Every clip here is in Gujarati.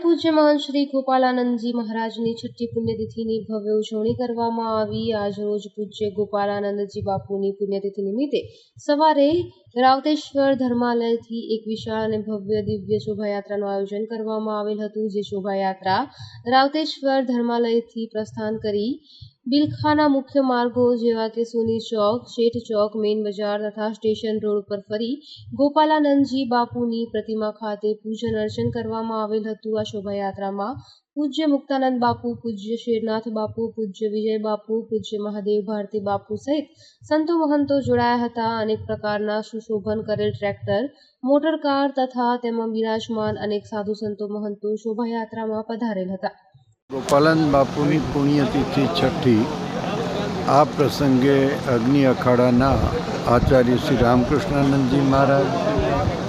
પૂજ્ય મહાન શ્રી ગોપાલાનંદજી મહારાજની છઠ્ઠી પુણ્યતિથિની ભવ્ય ઉજવણી કરવામાં આવી. આજરોજ પૂજ્ય ગોપાલાનંદજી બાપુની પુણ્યતિથિ નિમિત્તે સવારે રાવતેશ્વર ધર્માલયથી એક વિશાળ અને ભવ્ય દિવ્ય શોભાયાત્રાનું આયોજન કરવામાં આવેલ હતું, જે શોભાયાત્રા રાવતેશ્વર ધર્માલયથી પ્રસ્થાન કરી બિલખાના મુખ્ય માર્ગો જેવા કે સુની ચોક, શેઠ ચોક, મેઇન બજાર તથા સ્ટેશન રોડ ઉપર ફરી ગોપાલાનંદજી બાપુની પ્રતિમા ખાતે પૂજન અર્ચન કરવામાં આવેલ હતું. આ શોભાયાત્રામાં પૂજ્ય મુક્તાનંદ બાપુ, પૂજ્ય શેરનાથ બાપુ, પૂજ્ય વિજય બાપુ, પૂજ્ય મહાદેવ ભારતી બાપુ સહિત સંતો મહંતો જોડાયા હતા. અનેક પ્રકારના સુશોભન કરેલ ટ્રેક્ટર, મોટર કાર તથા તેમાં બિરાજમાન અનેક સાધુ સંતો મહંતો શોભાયાત્રામાં પધારેલ હતા. ગોપાલન બાપુની પુણ્યતિથિ છઠ્ઠી, આ પ્રસંગે અગ્નિ અખાડાના આચાર્ય શ્રી રામકૃષ્ણાનંદજી મહારાજ,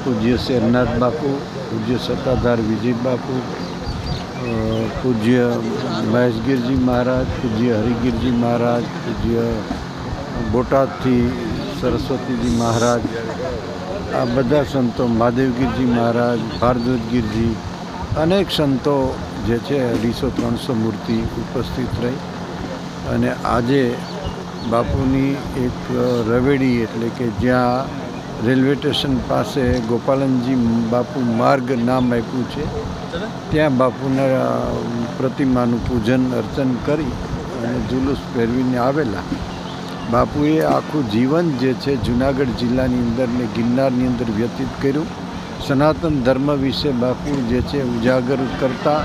પૂજ્ય શેરનાથ બાપુ, પૂજ્ય સત્તાધાર વિજય બાપુ પૂજ્ય મહેશગીરજી મહારાજ, પૂજ્ય હરિગીરજી મહારાજ, પૂજ્ય બોટાદથી સરસ્વતીજી મહારાજ, આ બધા સંતો મહાદેવગીરજી મહારાજ, ભારદ્વજગીરજી, અનેક સંતો જે છે, અઢીસો, ત્રણસો મૂર્તિ ઉપસ્થિત રહી. અને આજે બાપુની એક રવેડી એટલે કે જ્યાં રેલવે સ્ટેશન પાસે ગોપાલનજી બાપુ માર્ગ નામ આપ્યું છે, ત્યાં બાપુના પ્રતિમાનું પૂજન, અર્ચન કરી અને જુલુસ પહેરવીને આવેલા. બાપુએ આખું જીવન જે છે, જુનાગઢ જિલ્લાની અંદર ને ગિરનારની અંદર વ્યતીત કર્યું. સનાતન ધર્મ વિશે બાપુ જે છે ઉજાગર કરતા,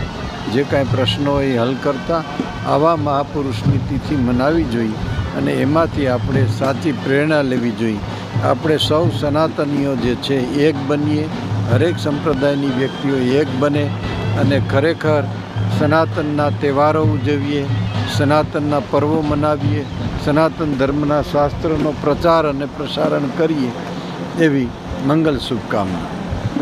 જે કાંઈ પ્રશ્નો એ હલ કરતા, આવા મહાપુરુષની તિથિ મનાવી જોઈએ અને એમાંથી આપણે સાચી પ્રેરણા લેવી જોઈએ આપણે સૌ સનાતનીઓ જે છે એક બનીએ, હરેક સંપ્રદાયની વ્યક્તિઓ એક બને અને ખરેખર સનાતનના તહેવારો ઉજવીએ, સનાતનના પર્વો મનાવીએ, સનાતન ધર્મના શાસ્ત્રોનો પ્રચાર અને પ્રસારણ કરીએ એવી મંગલ શુભકામના.